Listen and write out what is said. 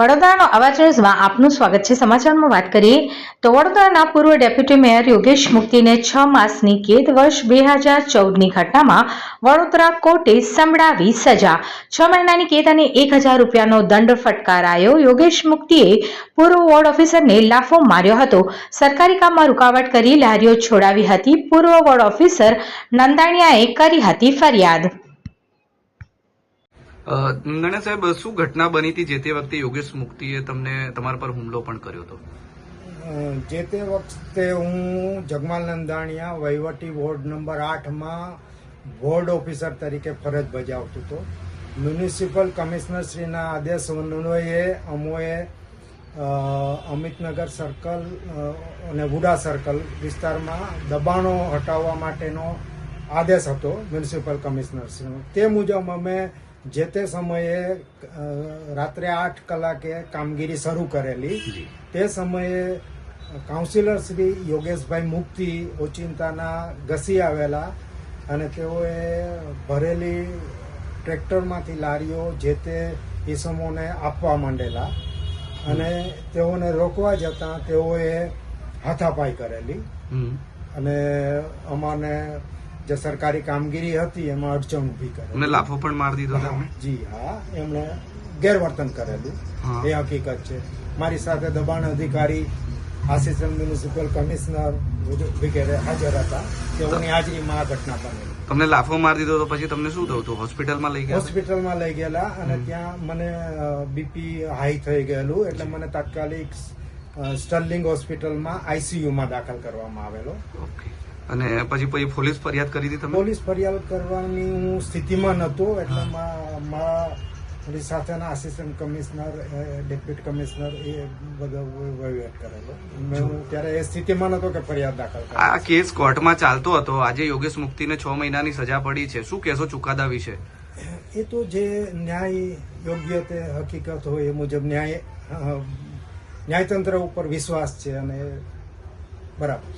વડોદરાનો અવાજ ન્યૂઝમાં આપનું સ્વાગત છે. સમાચારમાં વાત કરીએ તો વડોદરાના પૂર્વ ડેપ્યુટી મેયર યોગેશ મુક્તિને છ માસની કેદ વર્ષ બે હજાર ચૌદની ઘટનામાં વડોદરા કોર્ટે સંભળાવી સજા. છ મહિનાની કેદ અને એક હજાર રૂપિયાનો દંડ ફટકારાયો. યોગેશ મુક્તિએ પૂર્વ વોર્ડ ઓફિસરને લાફો માર્યો હતો. સરકારી કામમાં રૂકાવટ કરી લારીઓ છોડાવી હતી. પૂર્વ વોર્ડ ઓફિસર નંદાણીયાએ કરી હતી ફરિયાદ. અ, નંદણા સાહેબ શું ઘટના બની હતી જે તે વખતે યોગેશ મુક્તિએ તમને તમારા પર હુમલો પણ કર્યો હતો? જે તે વખતે હું જગમાલ નંદાણીયા વહીવટી વોર્ડ નંબર આઠમાં વોર્ડ ઓફિસર તરીકે ફરજ બજાવતો હતો. મ્યુનિસિપલ કમિશનરશ્રીના આદેશ અન્વયે અમોએ અમિતનગર સર્કલ અને વુડા સર્કલ વિસ્તારમાં દબાણો હટાવવા માટેનો આદેશ હતો મ્યુનિસિપલ કમિશનરશ્રીનો તે મુજબ અમે જે તે સમયે રાત્રે આઠ કલાકે કામગીરી શરૂ કરેલી. તે સમયે કાઉન્સિલર શ્રી યોગેશભાઈ મુક્તિ ઓચિંતાના ઘસી આવેલા અને તેઓએ ભરેલી ટ્રેક્ટરમાંથી લારીઓ જે તે ઈસમોને આપવા માંડેલા અને તેઓને રોકવા જતાં તેઓએ હાથાપાઈ કરેલી. અને અમારને જે સરકારી કામગીરી હતી એમાં અડચણ ઊભી કરે લાફો પણ મારી દીધો જી હા એમણે ગેરવર્તન કરેલું. એ હકીકત છે. મારી સાથે દબાણ અધિકારી આસિસ્ટન્ટ મ્યુનિસિપલ કમિશનર વગેરે હાજર હતા. તેઓની હાજરીમાં આ ઘટના બનેલી. તમને લાફો મારી દીધો તો પછી તમને શું થયું? હોસ્પિટલમાં લઈ ગયા? હોસ્પિટલમાં લઈ ગયેલા અને ત્યાં મને બીપી હાઈ થઈ ગયેલું. એટલે મને તાત્કાલિક સ્ટર્લિંગ હોસ્પિટલમાં આઈસીયુમાં દાખલ કરવામાં આવેલો. ઓકે. અને પછી પછી પોલીસ ફરિયાદ કરી હતી તમે? પોલીસ ફરિયાદ કરવાની હું સ્થિતિમાં નહોતો એટલે મા- મારા સાથેના આસિસ્ટન્ટ કમિશનર ડેપ્યુટી કમિશનર એ બધો વહીવટ કરેલો. મેં હું ત્યારે એ સ્થિતિમાં નહોતો કે ફરિયાદ દાખલ આ કેસ કોર્ટમાં ચાલતો હતો. આજે યોગેશ મુક્તિને છ મહિનાની સજા પડી છે. શું કહેશો ચુકાદા વિશે એ તો જે ન્યાય યોગ્ય તે હકીકત હોય એ મુજબ ન્યાય ન્યાયતંત્ર ઉપર વિશ્વાસ છે અને બરાબર.